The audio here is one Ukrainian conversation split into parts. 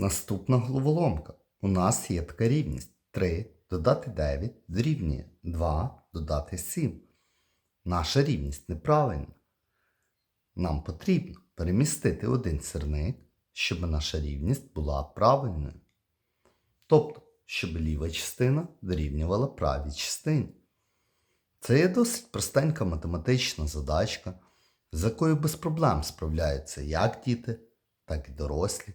Наступна головоломка. У нас є така рівність 3 додати 9 дорівнює 2 додати 7. Наша рівність неправильна. Нам потрібно перемістити один сірник, щоб наша рівність була правильною. Тобто, щоб ліва частина дорівнювала правій частині. Це є досить простенька математична задачка, з якою без проблем справляються як діти, так і дорослі.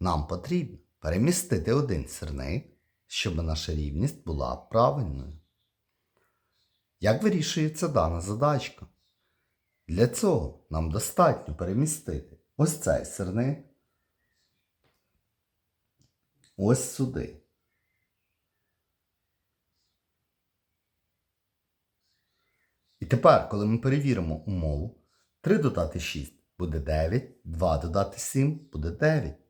Нам потрібно перемістити один сирник, щоб наша рівність була правильною. Як вирішується дана задачка? Для цього нам достатньо перемістити ось цей сирник ось сюди. І тепер, коли ми перевіримо умову, 3 додати 6 буде 9, 2 додати 7 буде 9.